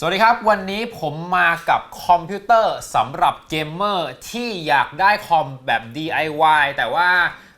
สวัสดีครับ วันนี้ผมมากับคอมพิวเตอร์สำหรับเกมเมอร์ที่อยากได้คอมแบบ DIY แต่ว่า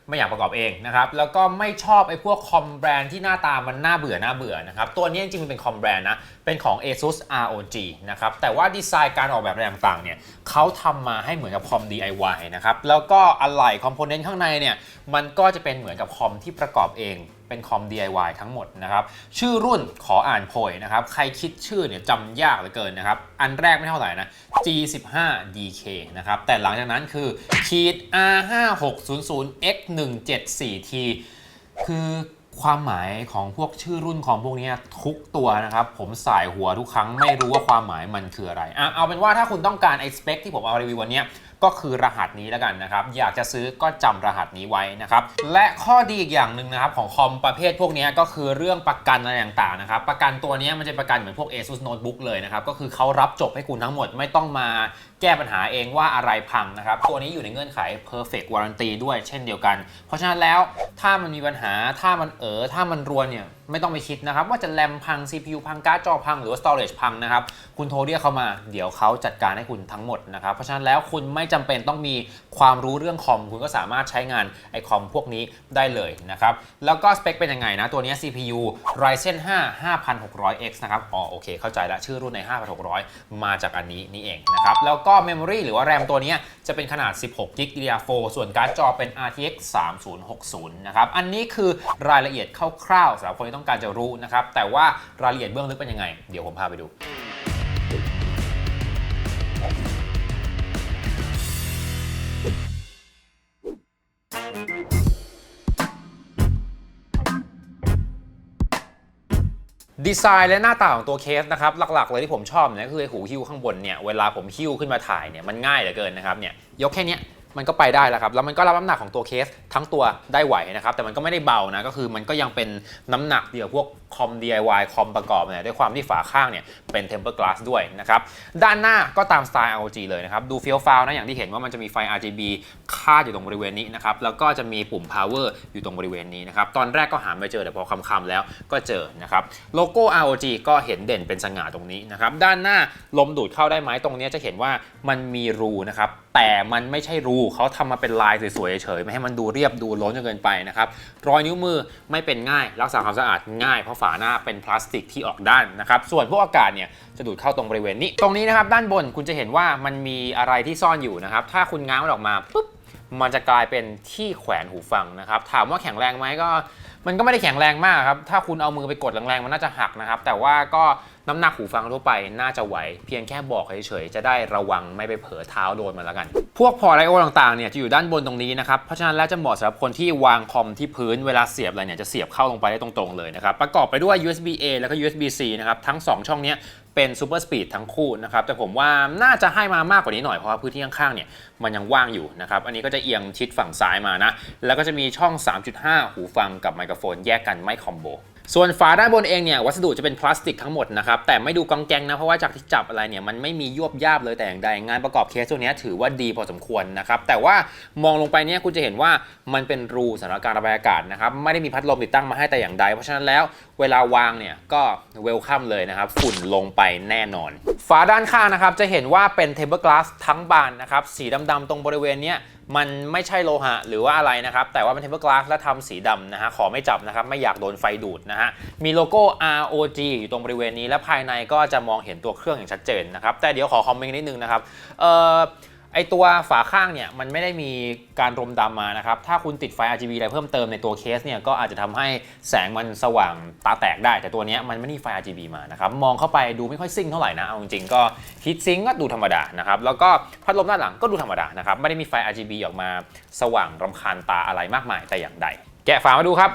ไม่อยากประกอบเองนะครับ แล้วก็ไม่ชอบไอ้พวกคอมแบรนด์ที่หน้าตามันน่าเบื่อน่าเบื่อนะครับ ตัวนี้จริงๆ มันเป็นคอมแบรนด์นะ เป็นของ ASUS ROG นะครับ แต่ว่าดีไซน์การออกแบบอะไรต่างๆ เนี่ยเขาทำมาให้เหมือนกับคอม DIY นะครับ แล้วก็อะไหล่คอมโพเนนต์ข้างในเนี่ย มันก็จะเป็นเหมือนกับคอมที่ประกอบเอง เป็นคอม DIY ทั้งหมดนะครับ ชื่อรุ่นขออ่านโพยนะครับ ใครคิดชื่อเนี่ยจำยากเหลือเกินนะครับ อันแรกไม่เท่าไหร่นะ G15DK นะครับ แต่หลังจากนั้นคือขีด R5600X174T คือความหมายของพวกชื่อรุ่นของพวกนี้ทุกตัวนะครับ ผมสายหัวทุกครั้งไม่รู้ว่าความหมายมันคืออะไรอะเอาเป็นว่าถ้าคุณต้องการไอ้สเปคที่ผมเอารีวิววันนี้ ก็คือรหัสนี้แล้วกันนะครับ อยากจะซื้อก็จำรหัสนี้ไว้นะครับ และข้อดีอีกอย่างหนึ่งนะครับของคอมประเภทพวกนี้ก็คือเรื่องประกันอะไรต่างๆนะครับ ประกันตัวนี้มันจะประกันเหมือนพวก ASUS Notebook เลยนะครับ ก็คือเขารับจบให้คุณทั้งหมดไม่ต้องมาแก้ปัญหาเองว่าอะไรพังนะครับ ตัวนี้อยู่ในเงื่อนไข perfect warranty ด้วยเช่นเดียวกัน เพราะฉะนั้นแล้วถ้ามันมีปัญหาถ้ามันเออถ้ามันรวนเนี่ย ไม่ต้องไปคิดนะครับ ว่าจะแรมพัง CPU พังการ์ดจอพังหรือว่า storage พังนะครับ คุณโทรเรียกเขามาเดี๋ยวเขาจัดการให้คุณทั้งหมดนะครับ เพราะฉะนั้นแล้วคุณไม่จำเป็นต้องมีความรู้เรื่องคอม คุณก็สามารถใช้งานไอคอมพวกนี้ได้เลยนะครับ แล้วก็สเปคเป็นยังไงนะ ตัวนี้ CPU Ryzen 5 5600X นะครับอ๋อโอเค เข้าใจละชื่อรุ่นใน 5600 มาจากอันนี้นี่เองนะครับแล้วก็ Memory หรือว่า RAM ตัวนี้จะเป็นขนาด 16 g b DDR4 ส่วนการ์ดจอเป็น RTX 3060 นะครับอันนี้คือรายละเอียดคร่าวๆสำหรับคนที่ต้องการจะรู้นะครับ แต่ว่ารายละเอียดเบื้องลึกเป็นยังไง เดี๋ยวผมพาไปดูดีไซน์และหน้าตาของตัวเคสนะครับหลักๆ เลยที่ผมชอบเนี่ยก็คือหูหิ้วข้างบนเนี่ยเวลาผมหิ้วขึ้นมาถ่ายเนี่ยมันง่ายเหลือเกินนะครับเนี่ยยกแค่เนี้ย มันก็ไปได้แล้วครับแล้วมันก็รับน้ำหนักของตัวเคสทั้งตัวได้ไหวนะครับแต่มันก็ไม่ได้เบานะก็คือมันก็ยังเป็นน้ำหนักเดียวพวกคอม DIY คอมประกอบเนี่ยด้วยความที่ฝาข้างเนี่ยเป็น tempered glass ด้วยนะครับด้านหน้าก็ตามสไตล์ ROG เลยนะครับดูเฟี้ยวฟ้าวนะอย่างที่เห็นว่ามันจะมีไฟ RGB คาดอยู่ตรงบริเวณนี้นะครับแล้วก็จะมีปุ่ม power อยู่ตรงบริเวณนี้นะครับตอนแรกก็หาไม่เจอแต่พอคำๆแล้วก็เจอนะครับโลโก้ ROG ก็เห็นเด่นเป็นสง่าตรงนี้นะครับด้านหน้าลมดูดเข้าได้ไหมตรงนี้จะเห็นว่ามันมีรูนะครับแต่มันไม่ใช่รูเขาทำมาเป็นลายสวยๆเฉยๆไม่ให้มันดูเรียบดูล้นจนเกินไปนะครับรอยนิ้วมือไม่เป็นง่าย รักษาความสะอาดง่ายเพราะฝาหน้าเป็นพลาสติกที่ออกด้านนะครับส่วนพวกอากาศเนี่ยจะดูดเข้าตรงบริเวณนี้ ตรงนี้นะครับด้านบนคุณจะเห็นว่ามันมีอะไรที่ซ่อนอยู่นะครับถ้าคุณง้างมันออกมาปุ๊บมันจะกลายเป็นที่แขวนหูฟังนะครับถามว่าแข็งแรงไหมก็ มันก็ไม่ได้แข็งแรงมากครับถ้าคุณเอามือไปกดแรงๆมันน่าจะหักนะครับแต่ว่าก็ น้ำหนักหูฟังทั่วไปน่าจะไหว เพียงแค่บอกเฉยๆ จะได้ระวังไม่ไปเผลอเท้าโดนมันแล้วกัน พวกพอร์ไอโอต่างๆเนี่ยจะอยู่ด้านบนตรงนี้นะครับ เพราะฉะนั้นแล้วจะเหมาะสำหรับคนที่วางคอมที่พื้นเวลาเสียบอะไรเนี่ยจะเสียบเข้าลงไปได้ตรงๆเลยนะครับ ประกอบไปด้วย USB A แล้วก็ USB C นะครับทั้ง 2 ช่องนี้เป็น Super Speed ทั้งคู่นะครับแต่ผมว่าน่าจะให้มามากกว่านี้หน่อยเพราะว่าพื้นที่ข้างๆเนี่ยมันยังว่างอยู่นะครับอันนี้ก็จะเอียงชิดฝั่งซ้ายมานะแล้วก็จะมีช่อง 3.5 หูฟังกับไมโครโฟนแยกกันไม่คอมโบ ส่วนฝาด้านบนเองเนี่ยวัสดุจะเป็นพลาสติกทั้งหมดนะครับแต่ไม่ดูกองแกงนะเพราะว่าจากที่จับอะไรเนี่ยมันไม่มียวบยาบเลยแต่อย่างใดงานประกอบเคสตัวนี้ถือว่าดีพอสมควรนะครับแต่ว่ามองลงไปเนี่ยคุณจะเห็นว่ามันเป็นรูสำหรับการระบายอากาศนะครับไม่ได้มีพัดลมติดตั้งมาให้แต่อย่างใด เพราะฉะนั้นแล้วเวลาวางเนี่ยก็เวลคัมเลยนะครับฝุ่นลงไปแน่นอน ฝาด้านข้างนะครับจะเห็นว่าเป็นเทเบิลกลาสทั้งบานนะครับสีดำๆตรงบริเวณเนี้ย มันไม่ใช่โลหะหรือว่าอะไรนะครับ แต่ว่าเป็นเทเบิลกลาสและทำสีดำนะฮะขอไม่จับนะครับ ไม่อยากโดนไฟดูดนะฮะมีโลโก้ ROG อยู่ตรงบริเวณนี้และภายในก็จะมองเห็นตัวเครื่องอย่างชัดเจนนะครับ แต่เดี๋ยวขอคอมเมนต์นิดนึงนะครับเอ่อ ไอตัวฝาข้างเนี่ยมันไม่ได้มีการรมดำมานะครับ ถ้าคุณติดไฟ RGB อะไรเพิ่มเติมในตัวเคสเนี่ยก็อาจจะทำให้แสงมันสว่างตาแตกได้ แต่ตัวนี้มันไม่มีไฟ RGB มานะครับ มองเข้าไปดูไม่ค่อยซิ่งเท่าไหร่นะ เอาจริงๆก็ฮีทซิงก็ดูธรรมดานะครับ แล้วก็พัดลมด้านหลังก็ดูธรรมดานะครับ ไม่ได้มีไฟ RGB ออกมาสว่างรำคาญตาอะไรมากมายแต่อย่างใด แกะฝามาดูครับ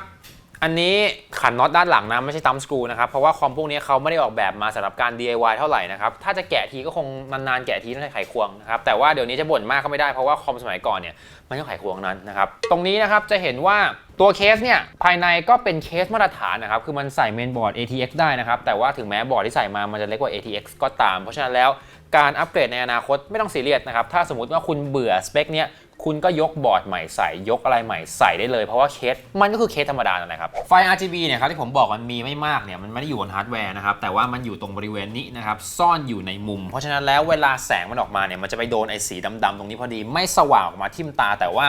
อันนี้ขันน็อตด้านหลังนะไม่ใช่ตัมสกรูนะครับเพราะว่าคอมพวกนี้เขาไม่ได้ออกแบบมาสำหรับการ DIY เท่าไหร่นะครับถ้าจะแกะทีก็คงนานๆแกะทีต้องใช้ไขควงนะครับแต่ว่าเดี๋ยวนี้จะบ่นมากก็ไม่ได้เพราะว่าคอมสมัยก่อนเนี่ยมันต้องไขควงนั้นนะครับตรงนี้นะครับจะเห็นว่าตัวเคสเนี่ยภายในก็เป็นเคสมาตรฐานนะครับคือมันใส่เมนบอร์ด ATX ได้นะครับแต่ว่าถึงแม้บอร์ดที่ใส่มามันจะเล็กกว่า ATX ก็ตาม เพราะฉะนั้นแล้วการอัปเกรดในอนาคตไม่ต้องซีเรียสนะครับถ้าสมมติว่าคุณเบื่อสเปคเนี้ย คุณก็ยกบอร์ดใหม่ใส่ ยกอะไรใหม่ใส่ได้เลยเพราะว่าเคสมันก็คือเคสธรรมดานั่นแหละครับ ไฟ RGB เนี่ยครับที่ผมบอกมันมีไม่มากเนี่ยมันไม่ได้อยู่บนฮาร์ดแวร์นะครับ แต่ว่ามันอยู่ตรงบริเวณนี้นะครับ ซ่อนอยู่ในมุม เพราะฉะนั้นแล้วเวลาแสงมันออกมาเนี่ยมันจะไปโดนไอ้สีดำๆตรงนี้พอดีไม่สว่างออกมาทิ่มตา แต่ว่า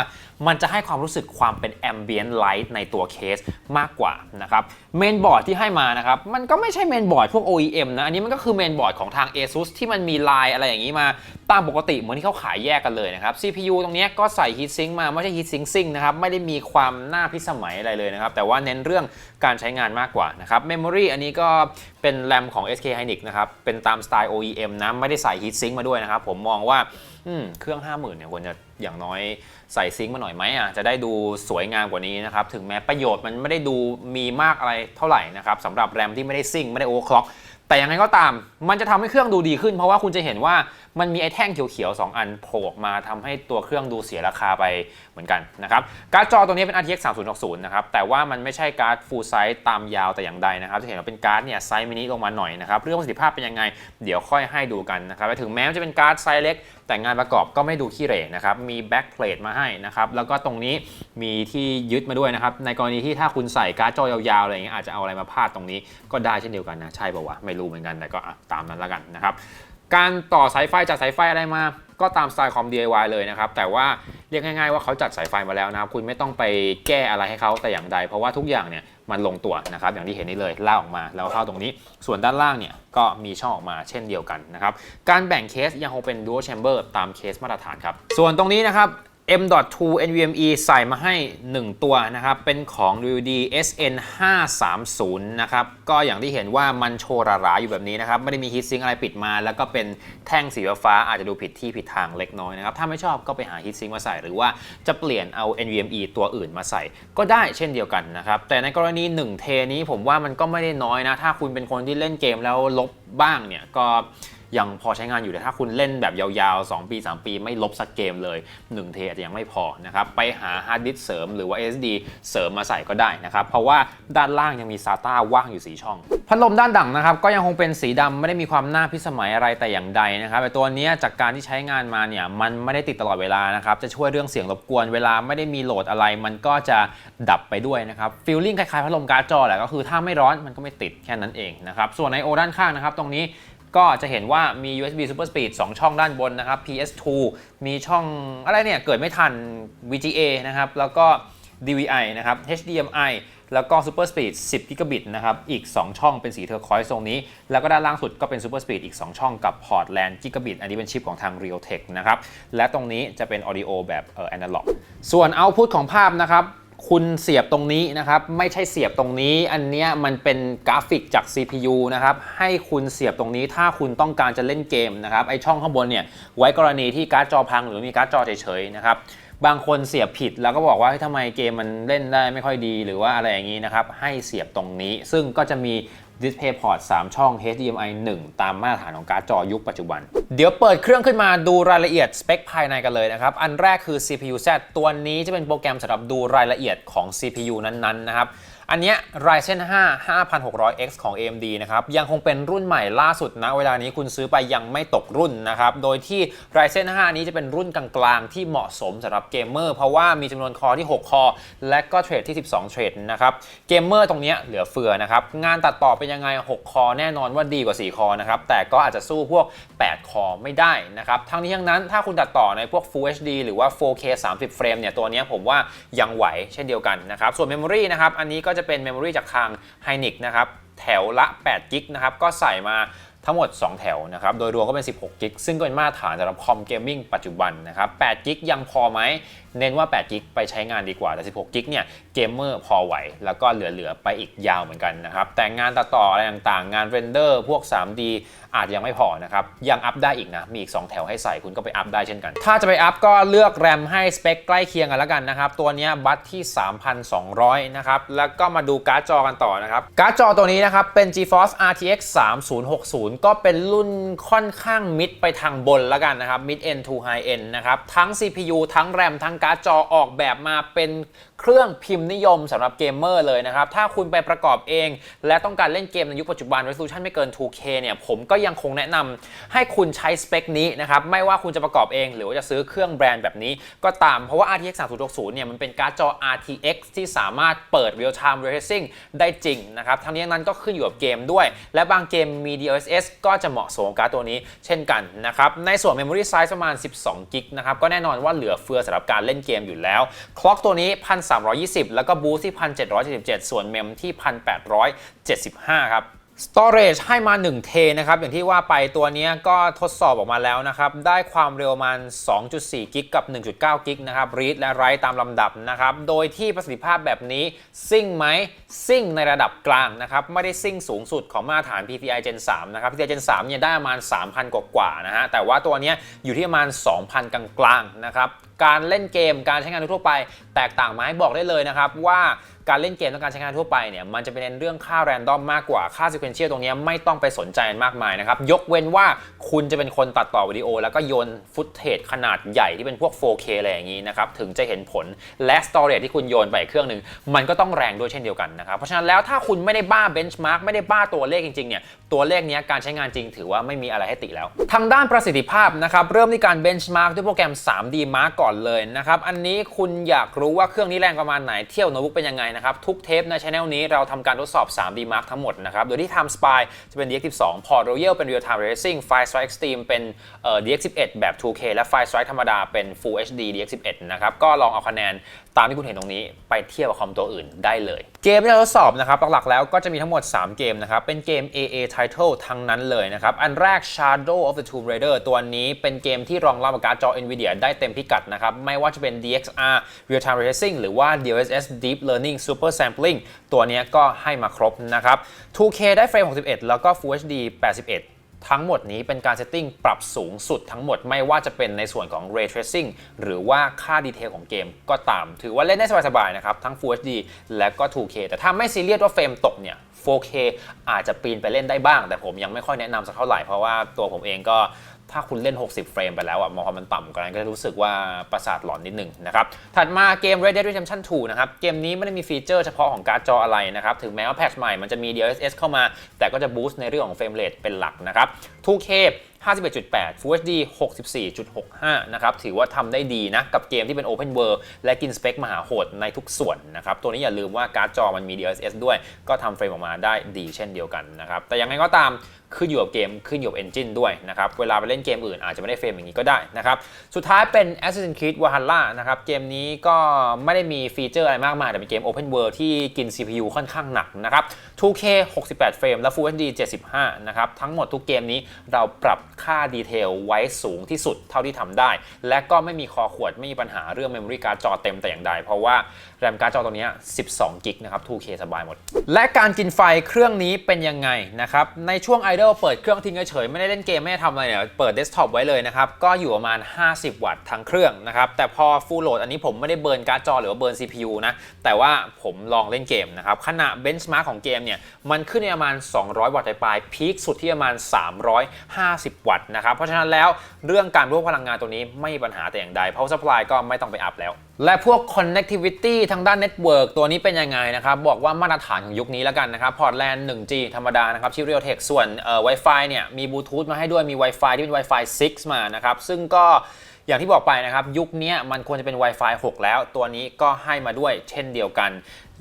มันจะให้ความรู้สึกความเป็น ambient light ในตัวเคสมากกว่านะครับเมนบอร์ดที่ให้มานะครับมันก็ไม่ใช่เมนบอร์ดพวก OEM นะอันนี้มันก็คือเมนบอร์ดของทาง ASUS ที่มันมีลายอะไรอย่างนี้มาตามปกติเหมือนที่เขาขายแยกกันเลยนะครับ CPU ตรงนี้ก็ใส่ heatsink มาไม่ใช่ heatsink ซิ่งนะครับไม่ได้มีความน่าพิสมัยอะไรเลยนะครับแต่ว่าเน้นเรื่องการใช้งานมากกว่านะครับ Memory อันนี้ก็เป็นแรมของ SK Hynix นะครับเป็นตามสไตล์ OEM นะไม่ได้ใส่ heatsink มาด้วยนะครับผมมองว่าเครื่อง 50,000เนี่ยควรจะอย่างน้อยใส่ซิงค์มาหน่อยไหมอะจะได้ดูสวยงามกว่านี้นะครับ ถึงแม้ประโยชน์มันไม่ได้ดูมีมากอะไรเท่าไหร่นะครับสำหรับแรมที่ไม่ได้ซิ่งไม่ได้โอเวอร์คล็อก แต่ยังไงก็ตาม มันจะทำให้เครื่องดูดีขึ้น เพราะว่าคุณจะเห็นว่ามันมีไอ้แท่งเขียวๆ 2 อันโผล่ออกมาทำให้ตัวเครื่องดูเสียราคาไปเหมือนกันนะครับ การ์ดจอตัวนี้เป็น RTX 3060 นะครับ แต่ว่ามันไม่ใช่การ์ด full size ตามยาวแต่อย่างใดนะครับ จะเห็นว่าเป็นการ์ดเนี่ยไซส์มินิลงมาหน่อยนะครับ เรื่องประสิทธิภาพเป็นยังไง เดี๋ยวค่อยให้ดูกันนะครับถึงแม้ว่าจะเป็นการ์ดไซส์เล็ก แต่งานประกอบก็ไม่ดูขี้เหร่นะครับ มีแบ็กเพลทมาให้นะครับ แล้วก็ตรงนี้มีที่ยึดมาด้วยนะครับ ในกรณีที่ถ้าคุณใส่การ์ดจอยาวๆ อะไรอย่างเงี้ยอาจจะเอาอะไรมาพาดตรงนี้ก็ได้เช่นเดียวกันนะ ใช่ป่าวะไม่รู้เหมือนกันแต่ก็ตามนั้นแล้วกันนะครับการต่อสายไฟจัดสายไฟอะไรมา ก็ตามสไตล์คอม DIY เลยนะครับ แต่ว่าเรียกง่ายๆว่าเขาจัดสายไฟมาแล้วนะครับ คุณไม่ต้องไปแก้อะไรให้เขาแต่อย่างใด เพราะว่าทุกอย่างเนี่ยมันลงตัวนะครับ อย่างที่เห็นนี่เลยล่าออกมาแล้วเข้าตรงนี้ ส่วนด้านล่างเนี่ยก็มีช่องออกมาเช่นเดียวกันนะครับ การแบ่งเคสยังคงเป็น dual chamber ตามเคสมาตรฐานครับ ส่วนตรงนี้นะครับ M.2 NVMe ใส่มาให้ 1 ตัวนะครับ เป็นของ RUD SN 530นะครับ ก็อย่างที่เห็นว่ามันโชว์หราๆอยู่แบบนี้นะครับ ไม่ได้มีฮีทซิงอะไรปิดมา แล้วก็เป็นแท่งสีฟ้าอาจจะดูผิดที่ผิดทางเล็กน้อยนะครับ ถ้าไม่ชอบก็ไปหาฮีทซิงมาใส่ หรือว่าจะเปลี่ยนเอา NVMe ตัวอื่นมาใส่ ก็ได้เช่นเดียวกันนะครับ แต่ในกรณี 1 เทนี้ผมว่ามันก็ไม่ได้น้อยนะ ถ้าคุณเป็นคนที่เล่นเกมแล้วลบบ้างเนี่ยก็ ยังพอใช้งานอยู่แต่ถ้าคุณเล่นแบบยาวๆ 2 ปี 3 ปีไม่ลบสักเกมเลย 1 เทอาจจะยังไม่พอนะครับไปหาฮาร์ดดิสเสริมหรือว่า SD เสริมมาใส่ก็ได้นะครับเพราะว่าด้านล่างยังมี SATA ว่างอยู่ 4 ช่อง พัดลมด้านดังนะครับก็ยังคงเป็นสีดำไม่ได้มีความน่าพิสมัยอะไรแต่อย่างใดนะครับแต่ตัวนี้จากการที่ใช้งานมาเนี่ยมันไม่ได้ติดตลอดเวลานะครับจะช่วยเรื่องเสียงรบกวนเวลาไม่ได้มีโหลดอะไร มันก็จะดับไปด้วยนะครับฟีลลิ่งคล้ายๆพัดลมการ์ดจอแหละก็คือถ้าไม่ร้อนมันก็ไม่ติดแค่นั้นเองนะครับส่วนในโอด้านข้างนะครับตรงนี้ ก็จะเห็นว่ามี USB Super Speed 2 ช่องด้านบนนะครับ PS2 มีช่องอะไรเนี่ย เกิดไม่ทัน VGA นะครับ แล้วก็ DVI นะครับ HDMI แล้วก็ Super Speed 10 Gigabit นะครับ อีก 2 ช่องเป็นสีเทอร์คอยส์ตรงนี้ แล้วก็ด้านล่างสุดก็เป็น Super Speed อีก 2 ช่องกับพอร์ต LAN Gigabit อันนี้เป็นชิปของทาง Realtek นะครับ และตรงนี้จะเป็น Audio แบบเอ่อ Analog ส่วน Output ของภาพนะครับ คุณเสียบตรงนี้นะครับ ไม่ใช่เสียบตรงนี้ อันเนี้ยมันเป็นกราฟิกจาก CPU นะครับ ให้คุณเสียบตรงนี้ถ้าคุณต้องการจะเล่นเกมนะครับ ไอช่องข้างบนเนี่ยไว้กรณีที่การ์ดจอพังหรือมีการ์ดจอเฉยๆนะครับ บางคนเสียบผิดแล้วก็บอกว่าทำไมเกมมันเล่นได้ไม่ค่อยดีหรือว่าอะไรอย่างนี้นะครับ ให้เสียบตรงนี้ ซึ่งก็จะมี DisplayPort 3 ช่อง HDMI 1 ตามมาตรฐานของการ์ดจอยุคปัจจุบัน เดี๋ยวเปิดเครื่องขึ้นมาดูรายละเอียดสเปคภายในกันเลยนะครับ อันแรกคือ CPU Z ตัวนี้จะเป็นโปรแกรมสำหรับดูรายละเอียดของ CPU นั้นๆนะครับ อันเนี้ย Ryzen 5 5600X ของ AMD นะครับ ยังคงเป็นรุ่นใหม่ล่าสุดนะ เวลานี้คุณซื้อไปยังไม่ตกรุ่นนะครับ โดยที่ Ryzen 5 นี้จะเป็นรุ่นกลางๆ ที่เหมาะสมสำหรับเกมเมอร์ เพราะว่ามีจำนวนคอที่ 6 คอ และก็เทรดที่ 12 เทรดนะครับ เกมเมอร์ตรงเนี้ยเหลือเฟือนะครับ งานตัดต่อเป็นยังไง 6 คอแน่นอนว่าดีกว่า 4 คอนะครับ แต่ก็อาจจะสู้พวก 8 คอไม่ได้นะครับ ทั้งนี้ทั้งนั้นถ้าคุณตัดต่อในพวก Full HD หรือว่า 4K 30 เฟรมเนี่ย ตัวนี้ผมว่ายังไหวเช่นเดียวกันนะครับ ส่วน Memory นะครับ อันนี้ก็จะเป็นเมมโมรีจากทาง Hynix นะครับแถวละ8กิกนะครับก็ใส่มา ทั้งหมด 2 แถวนะครับ โดยรวมก็เป็น 16 กิก ซึ่งก็เป็นมาตรฐานสำหรับคอมเกมมิ่งปัจจุบันนะครับ 8 กิกยังพอไหม เน้นว่า 8 กิกไปใช้งานดีกว่า แต่ 16 กิกเนี่ย เกมเมอร์พอไหว แล้วก็เหลือ ๆ ไปอีกยาวเหมือนกันนะครับ แต่งานตัดต่ออะไรต่างๆ งานเรนเดอร์พวก 3D อาจยังไม่พอนะครับ ยังอัพได้อีกนะ มีอีก 2 แถวให้ใส่คุณก็ไปอัพได้เช่นกัน ถ้าจะไปอัพก็เลือกแรมให้สเปคใกล้เคียงกันแล้วกันนะครับ ตัวนี้บัตที่ 3,200 นะครับ แล้วก็มาดูการ์ดจอกันต่อนะครับ การ์ดจอตัวนี้นะครับเป็น GeForce RTX 3060ก็เป็นรุ่นค่อนข้างมิดไปทางบนแล้วกันนะครับ mid end to high end นะครับ ทั้ง CPU ทั้ง RAM ทั้งการ์ดจอออกแบบมาเป็นเครื่องพิมพ์นิยมสำหรับเกมเมอร์เลยนะครับ ถ้าคุณไปประกอบเอง และต้องการเล่นเกมในยุคปัจจุบัน resolution ไม่เกิน 2K เนี่ย ผมก็ยังคงแนะนำให้คุณใช้สเปคนี้นะครับ ไม่ว่าคุณจะประกอบเอง หรือว่าจะซื้อเครื่องแบรนด์แบบนี้ ก็ตามเพราะว่า RTX 3060 เนี่ยมันเป็นการ์ดจอ RTX ที่สามารถเปิด real time ray tracing ได้จริงนะครับทั้งนี้ทั้งนั้นก็ขึ้นอยู่กับเกมด้วย และบางเกมมี DLSS ก็จะเหมาะสมกับการ์ดตัวนี้เช่นกันนะครับ ในส่วน memory size ประมาณ 12กิกนะครับ ก็แน่นอนว่าเหลือเฟือสำหรับการเล่นเกมอยู่แล้ว คล็อกตัวนี้ 1320 แล้วก็บูสที่ 1777 ส่วนเมมที่ 1875 ครับ Storage ให้มา 1 เทนะครับ อย่างที่ว่าไปตัวนี้ก็ทดสอบออกมาแล้วนะครับ ได้ความเร็วประมาณ2.4 กิกกับ 1.9 กิกนะครับ read และ write ตามลำดับนะครับ โดยที่ประสิทธิภาพแบบนี้ ซิ่งไหม ซิ่งในระดับกลางนะครับ ไม่ได้ซิ่งสูงสุดของมาตรฐาน PCI Gen 3 นะครับ PCI Gen 3 เนี่ยได้ประมาณ 3,000 กว่าๆนะฮะ แต่ว่าตัวนี้อยู่ที่ประมาณ 2,000 กลางๆนะครับ การเล่นเกม การใช้งานทั่วไป แตกต่างไหมบอกได้เลยนะครับว่า การเล่นเกมและการใช้งานทั่วไปเนี่ยมันจะเป็นเรื่องค่าแรนดอมมากกว่าค่าซีเควนเชียลตรงนี้ไม่ต้องไปสนใจมากมายนะครับ ยกเว้นว่าคุณจะเป็นคนตัดต่อวิดีโอ แล้วก็โยนฟุตเทจขนาดใหญ่ที่เป็นพวก 4K อะไรอย่างนี้นะครับ ถึงจะเห็นผลและสตอเรจที่คุณโยนไปเครื่องหนึ่งมันก็ต้องแรงด้วยเช่นเดียวกันนะครับ เพราะฉะนั้นแล้วถ้าคุณไม่ได้บ้าเบนช์มาร์กไม่ได้บ้าตัวเลขจริงๆเนี่ยตัวเลขนี้การใช้งานจริงถือว่าไม่มีอะไรให้ติแล้ว ทางด้านประสิทธิภาพนะครับเริ่มที่การเบนช์มาร์กด้วยโปรแกรม 3D Mark ก่อนเลยนะครับอันนี้คุณอยากรู้ว่าเครื่องนี้แรงประมาณไหนเที่ยวโน้ตบุ๊กเป็นยังไงนะครับ ทุกเทปในช anel นี้เราทำการทดสอบ 3D Mark ทั้งหมดนะครับ โดยที่ Time Spy จะเป็น DX12 Port Royal เป็น Real Time Racing Fire Strike Extreme เป็น DX11 แบบ 2K และ Fire Strike ธรรมดาเป็น Full HD DX11 นะครับ ก็ลองเอาคะแนน ตามที่คุณเห็นตรงนี้ไปเทียบกับคอมตัวอื่นได้เลย เกมที่เราทดสอบนะครับหลักๆแล้วก็จะมีทั้งหมด 3 เกมนะครับ เป็นเกม AA Title ทั้งนั้นเลยนะครับ อันแรก Shadow of the Tomb Raider ตัวนี้เป็นเกมที่รองรับการ์ดจอ Nvidia ได้เต็มพิกัดนะครับ ไม่ว่าจะเป็น DXR Real Time Racing หรือว่า DLSS Deep Learning Super Sampling ตัวนี้ก็ให้มาครบนะครับ 2K ได้เฟรม 61 แล้วก็ Full HD 81 ทั้งหมดนี้เป็นการเซตติ้งปรับสูงสุดทั้งหมดไม่ว่าจะเป็นในส่วนของ Ray Tracing หรือว่าค่าดีเทลของเกมก็ตาม ถือว่าเล่นได้สบายๆนะครับ ทั้ง Full HD และก็ 2K แต่ถ้าไม่ซีเรียสว่าเฟรมตกเนี่ย 4K อาจจะปีนไปเล่นได้บ้าง แต่ผมยังไม่ค่อยแนะนำสักเท่าไหร่เพราะว่าตัวผมเองก็ ถ้าคุณเล่น 60 เฟรมไปแล้วอะมองความมันต่ำกว่านั้นก็จะรู้สึกว่าประสาทหลอนนิดนึงนะครับ ถัดมาเกม Red Dead Redemption 2 นะครับ เกมนี้ไม่ได้มีฟีเจอร์เฉพาะของการ์ดจออะไรนะครับ ถึงแม้ว่าแพทช์ใหม่มันจะมี DLSS เข้ามา แต่ก็จะบูสต์ในเรื่องของเฟรมเรทเป็นหลักนะครับ 2K 51.8 Full HD 64.65 นะครับ ถือว่าทำได้ดีนะ กับเกมที่เป็น Open World และกินสเปคมหาโหดในทุกส่วนนะครับ ตัวนี้อย่าลืมว่าการ์ดจอมันมี DLSS ด้วย ก็ทำเฟรมออกมาได้ดีเช่นเดียวกันนะครับ แต่ยังไงก็ตามขึ้นอยู่กับเกมขึ้นอยู่กับ Engine ด้วยนะครับ เวลาไปเล่นเกมอื่นอาจจะไม่ได้เฟรมอย่างนี้ก็ได้นะครับ สุดท้ายเป็น Assassin's Creed Valhalla นะครับ เกมนี้ก็ไม่ได้มีฟีเจอร์อะไรมากมาย แต่เป็นเกม Open World ที่กิน CPU ค่อนข้างหนักนะครับ 2K 68 เฟรมและ Full HD 75 นะครับ ทั้งหมดทุกเกมนี้เราปรับ ค่าดีเทลไว้สูงที่สุดเท่าที่ทำได้ และก็ไม่มีคอขวดไม่มีปัญหาเรื่อง Memory Card จอเต็มแต่อย่างใดเพราะว่าแรมการ์ดจอตัวนี้ 12 กิกนะครับ 2K สบายหมด และการกินไฟเครื่องนี้เป็นยังไงนะครับ ในช่วง idle เปิดเครื่องทิ้งเฉยๆไม่ได้เล่นเกม ไม่ได้ทำอะไรเนี่ย เปิดเดสก์ท็อปไว้เลยนะครับ ก็อยู่ประมาณ 50 วัตต์ทั้งเครื่องนะครับ แต่พอ full load อันนี้ผมไม่ได้เบิร์นการ์ดจอหรือว่าเบิร์น CPU นะ แต่ว่าผมลองเล่นเกมนะครับขณะเบนช์มาร์กของเกมเนี่ยมันขึ้นในประมาณ 200 วัตต์ปลายพีคสุดที่ประมาณ 350 วัตต์นะครับเพราะฉะนั้นแล้วเรื่องการรวบพลังงานตัวนี้ไม่มีปัญหาแต่อย่างใด power supply ก็ไม่ต้องไปอัพแล้ว และพวก connectivity ทางด้านเน็ตเวิร์กตัวนี้เป็นยังไงนะครับ บอกว่ามาตรฐานของยุคนี้แล้วกันนะครับพอร์ตแลน 1G ธรรมดานะครับชิปเรียลเทคส่วนเอ่อ Wi-Fi เนี่ยมีบลูทูธมาให้ด้วยมี Wi-Fi ที่เป็น Wi-Fi 6 มานะครับ ซึ่งก็ อย่างที่บอกไปนะครับ ยุคนี้มันควรจะเป็น Wi-Fi 6 แล้ว ตัวนี้ก็ให้มาด้วยเช่นเดียวกัน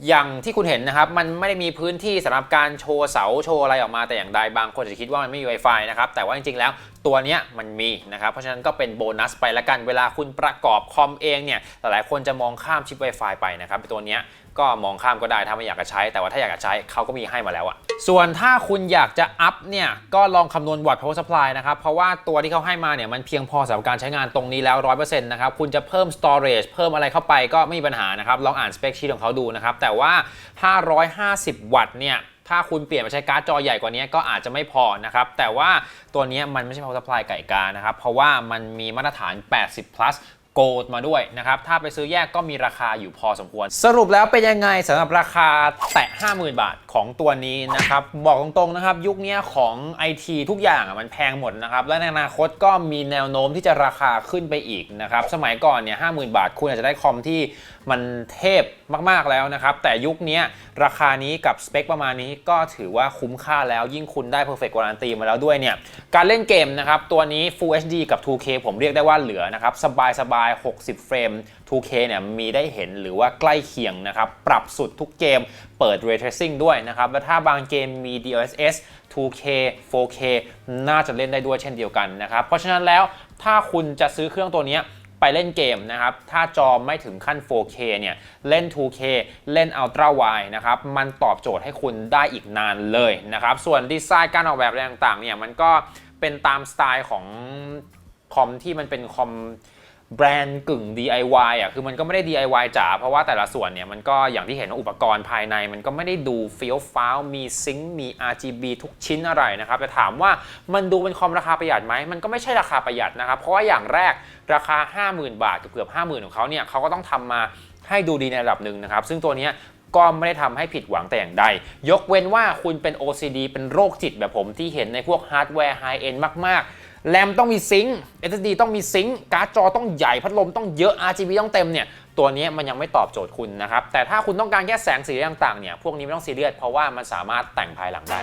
อย่างที่คุณเห็นนะครับ มันไม่ได้มีพื้นที่สำหรับการโชว์เสาโชว์อะไรออกมาแต่อย่างใดบางคนจะคิดว่ามันไม่มี Wi-Fi นะครับ แต่ว่าจริงๆแล้วตัวนี้มันมีนะครับ เพราะฉะนั้นก็เป็นโบนัสไปละกันเวลาคุณประกอบคอมเองเนี่ยหลายๆคนจะมองข้ามชิป Wi-Fi ไปนะครับตัวนี้ ก็มองข้ามก็ได้ถ้าไม่อยากจะใช้ แต่ว่าถ้าอยากจะใช้เขาก็มีให้มาแล้วอะส่วนถ้าคุณอยากจะอัพเนี่ยก็ลองคำนวณวัตต์ power supply นะครับเพราะว่าตัวที่เขาให้มาเนี่ยมันเพียงพอสำหรับการใช้งานตรงนี้แล้ว 100%นะครับคุณจะเพิ่ม storage เพิ่มอะไรเข้าไปก็ไม่มีปัญหานะครับลองอ่านสเปคชีตของเขาดูนะครับแต่ว่า 550 วัตต์เนี่ยถ้าคุณเปลี่ยนมาใช้การ์ดจอใหญ่กว่านี้ก็อาจจะไม่พอนะครับ แต่ว่าตัวนี้มันไม่ใช่ power supply ไก่กานะครับ เพราะว่ามันมีมาตรฐาน 80 plus โกลด์มาด้วยนะครับ ถ้าไปซื้อแยกก็มีราคาอยู่พอสมควร สรุปแล้วเป็นยังไงสำหรับราคาแตะ 50,000 บาทของตัวนี้นะครับ บอกตรงๆนะครับ ยุคนี้ของ IT ทุกอย่างมันแพงหมดนะครับ และในอนาคตก็มีแนวโน้มที่จะราคาขึ้นไปอีกนะครับ สมัยก่อนเนี่ย50,000บาท คุณอาจจะได้คอมที่มันเทพมากๆแล้วนะครับ แต่ยุคนี้ราคานี้กับสเปคประมาณนี้ก็ถือว่าคุ้มค่าแล้วยิ่งคุณได้ Perfect Guarantee มาแล้วด้วยเนี่ยการเล่นเกมนะครับตัวนี้ Full HD กับ 2K ผมเรียกได้ว่าเหลือนะครับสบายๆ60 เฟรม 2K เนี่ยมีได้เห็นหรือว่าใกล้เคียงนะครับ ปรับสุดทุกเกม เปิด Ray Tracing ด้วยนะครับ และถ้าบางเกมมี DLSS 2K 4K น่าจะเล่นได้ด้วยเช่นเดียวกันนะครับ เพราะฉะนั้นแล้วถ้าคุณจะซื้อเครื่องตัวนี้ไปเล่นเกมนะครับ ถ้าจอไม่ถึงขั้น 4K เนี่ย เล่น 2K เล่น Ultra Wide นะครับ มันตอบโจทย์ให้คุณได้อีกนานเลยนะครับ ส่วนดีไซน์การออกแบบอะไรต่างๆ เนี่ย มันก็เป็นตามสไตล์ของคอมที่มันเป็นคอม แบรนด์กึ่ง DIY อะคือมันก็ไม่ได้ DIY จ๋าเพราะว่าแต่ละส่วนเนี่ยมันก็อย่างที่เห็นว่าอุปกรณ์ภายใน มันก็ไม่ได้ดูเฟี้ยวฟ้าวมีซิงค์มี RGB ทุกชิ้นอะไรนะครับแต่ถามว่ามันดูเป็นคอมราคาประหยัดไหมมันก็ไม่ใช่ราคาประหยัดนะครับ เพราะว่าอย่างแรกราคา 50,000 บาทเกือบ50,000ของเขาเนี่ยเขาก็ต้องทำมาให้ดูดีในระดับหนึ่งนะครับ ซึ่งตัวนี้ก็ไม่ได้ทำให้ผิดหวังแต่อย่างใด ยกเว้นว่าคุณเป็น OCD เป็นโรคจิตแบบผมที่เห็นในพวกฮาร์ดแวร์ไฮเอ็นมาก ๆ แรมต้องมีซิงค์ SSD ต้องมีซิงค์การ์ดจอต้องใหญ่พัดลมต้องเยอะ RGB ต้องเต็มเนี่ยตัวนี้มันยังไม่ตอบโจทย์คุณนะครับ แต่ถ้าคุณต้องการแค่แสงสีต่างๆเนี่ยพวกนี้ไม่ต้องซีเรียสเพราะว่ามันสามารถแต่งภายหลังได้